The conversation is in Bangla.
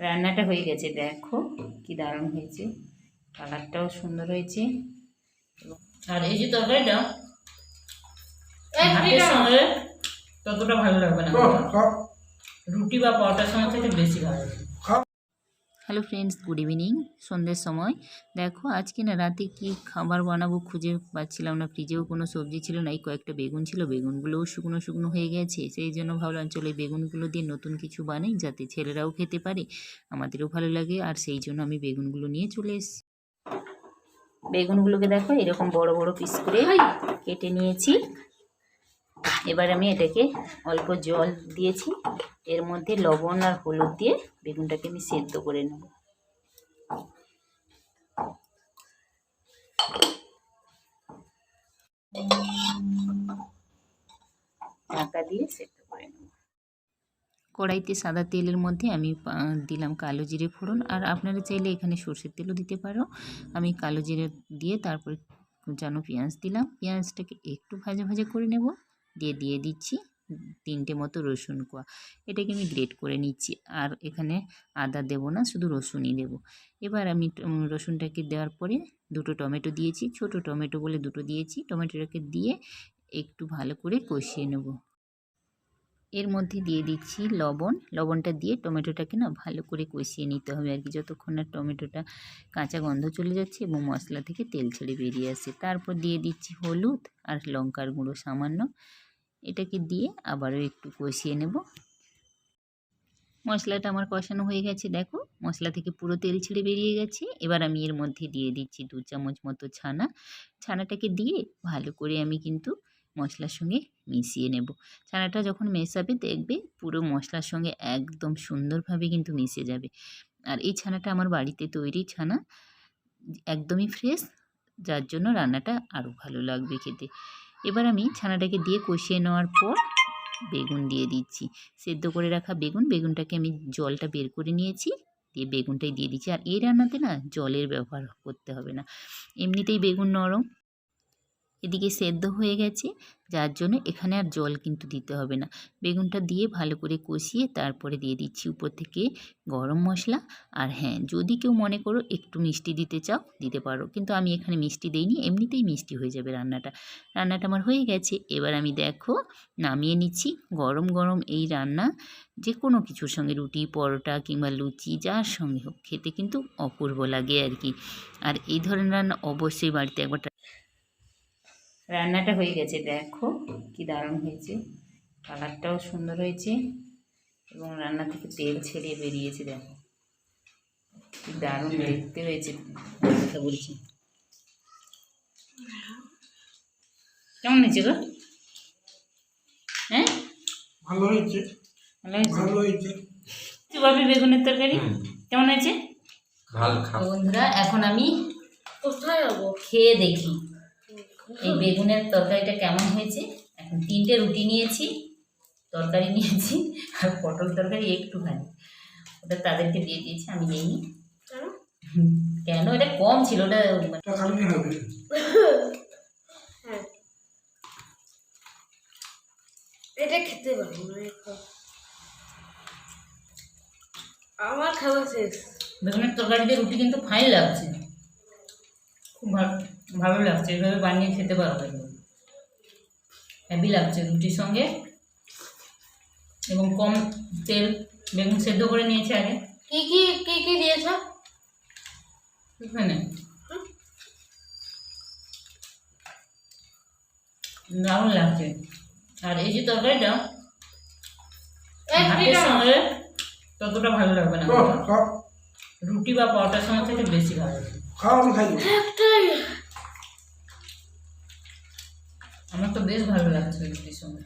রান্নাটা হয়ে গেছে দেখো কি দারুণ হয়েছে। কালারটাও সুন্দর হয়েছে। আর এই যে তরকারিটা ততটা ভালো লাগবে না। রুটি বা পরোটার সঙ্গে খেতে বেশি ভালো লাগে। হ্যালো ফ্রেন্ডস গুড ইভিনিং সন্ধ্যের সময়। দেখো, আজকে না রাতে কি খাবার বানাবো খুঁজে পাচ্ছিলাম না। ফ্রিজেও কোনো সবজি ছিল না, এই কয়েকটা বেগুন ছিল, বেগুনগুলোও শুকনো শুকনো হয়ে গেছে। সেই জন্য ভাবলাম, চলো বেগুনগুলো দিয়ে নতুন কিছু বানাই যাতে ছেলেরাও খেতে পারে, আমাদেরও ভালো লাগে। আর সেই জন্য আমি বেগুনগুলো নিয়ে চলে এসেছি। বেগুনগুলোকে দেখো, এরকম বড় বড় পিস করে কেটে নিয়েছি। এবার আমি এটাকে অল্প জল দিয়েছি। এর মধ্যে লবণ আর হলুদ দিয়ে বেগুনটাকে আমি সেদ্ধ করে নেব। ঢাকা দিয়ে সেদ্ধ করে নেব। কড়াইতে সাদা তেলের মধ্যে আমি দিলাম কালো জিরে ফোড়ন। আর আপনারা চাইলে এখানে সর্ষের তেলও দিতে পারো। আমি কালো জিরে দিয়ে তারপরে কুচানো পেঁয়াজ দিলাম। পেঁয়াজটাকে একটু ভাজা ভাজা করে নেব। দিয়ে দিয়ে দিচ্ছি। তিনটে মতো রসুন কোয়া। এটাকে আমি গ্রেট করে নিচ্ছি। আর এখানে আদা দেবো না, শুধু রসুনই দেবো। এবার আমি রসুনটাকে দেওয়ার পরে দুটো টমেটো দিয়েছি। ছোট টমেটো বলে দুটো দিয়েছি। টমেটোটাকে দিয়ে একটু ভালো করে কষিয়ে নেব। এর মধ্যে দিয়ে দিচ্ছি লবণ। লবণটা দিয়ে টমেটোটাকে না ভালো করে কষিয়ে নিতে হবে আর কি। যতক্ষণ না টমেটোটা কাঁচা গন্ধ চলে যাচ্ছে এবং মশলা থেকে তেল ছেড়ে বেরিয়ে আসে। তারপর দিয়ে দিচ্ছি হলুদ আর লঙ্কার গুঁড়ো সামান্য। এটাকে দিয়ে আবারও একটু কষিয়ে নেব। মশলাটা আমার কষানো হয়ে গেছে, দেখো। মশলা থেকে পুরো তেল ছেড়ে বেরিয়ে গেছে। এবার আমি এর মধ্যে দিয়ে দিচ্ছি দু চামচ মতো ছানা। ছানাটাকে দিয়ে ভালো করে আমি কিন্তু মশলার সঙ্গে মিশিয়ে নেব। ছানাটা যখন মেশাবে, দেখবে পুরো মশলার সঙ্গে একদম সুন্দরভাবে কিন্তু মিশে যাবে। আর এই ছানাটা আমার বাড়িতে তৈরি ছানা, একদমই ফ্রেশ, যার জন্য রান্নাটা আরও ভালো লাগবে খেতে। এবার আমি ছানাটাকে দিয়ে কষিয়ে নেওয়ার পর বেগুন দিয়ে দিচ্ছি। সেদ্ধ করে রাখা বেগুন, বেগুনটাকে আমি জলটা বের করে নিয়েছি, দিয়ে বেগুনটাই দিয়ে দিচ্ছি। আর এই রান্নাতে না জলের ব্যবহার করতে হবে না। এমনিতেই বেগুন নরম এদিকে সেদ্ধ হয়ে গেছে। যার জন্য এখানে আর জল কিন্তু দিতে হবে না। বেগুনটা দিয়ে ভালো করে কষিয়ে তারপরে দিয়ে দিচ্ছি উপর থেকে গরম মশলা। আর হ্যাঁ যদি কেউ মনে করো একটু মিষ্টি দিতে চাও, দিতে পারো। কিন্তু আমি এখানে মিষ্টি দেইনি, এমনিতেই মিষ্টি হয়ে যাবে রান্নাটা। রান্নাটা আমার হয়ে গেছে। এবার আমি দেখো, নামিয়ে নিচ্ছি। গরম গরম এই রান্না যে কোনো কিছুর সঙ্গে, রুটি, পরোটা কিংবা লুচি, যার সঙ্গে হোক, খেতে কিন্তু অপূর্ব লাগে আর কি। আর এই ধরনের রান্না অবশ্যই বাড়িতে একবার রান্নাটা হয়ে গেছে দেখো কি দারুণ হয়েছে। কালারটাও সুন্দর হয়েছে এবং রান্না থেকে তেল ছেড়ে বেরিয়েছে দেখো। কি দারুণ দেখতে হয়েছে কথা বলছি। কেমন হয়েছে গো? হ্যাঁ? ভালো হয়েছে। ভালো হয়েছে? ভালো হয়েছে। বাপি বেগুনের তরকারি? কেমন হয়েছে? ভালো বন্ধুরা এখন আমি কোথায় যাব? খেয়ে দেখি। এই বেগুনের তরকারিটা কেমন হয়েছে? এখন তিনটে রুটি নিয়েছি তরকারি নিয়েছি আর পটল তরকারি একটুখানি। ওটা তাদেরকে দিয়ে দিয়েছি আমি নিইনি। কেন? কেন? এটা কম ছিল ওটা হবে হ্যাঁ। এটা খেতে পারব আমার খাওয়া শেষ। বেগুনের তরকারি দিয়ে রুটি কিন্তু ফাইন লাগছে। খুব ভালো। ভালো লাগছে এভাবে বানিয়ে খেতে পারবে হ্যাভি লাগছে রুটির সঙ্গে। এবং কম তেল বেগুন সেদ্ধ করে নিয়েছে আগে। কি কি কি কি দিয়েছ? এখানে। দারুণ লাগছে। আর এই যে তরকারিটা ভাতের সঙ্গে ততটা ভালো লাগবে না। রুটি বা পরোটার সঙ্গে খেতে বেশি ভালো লাগে। আমার তো বেশ ভালো লাগছে রুটির সঙ্গে।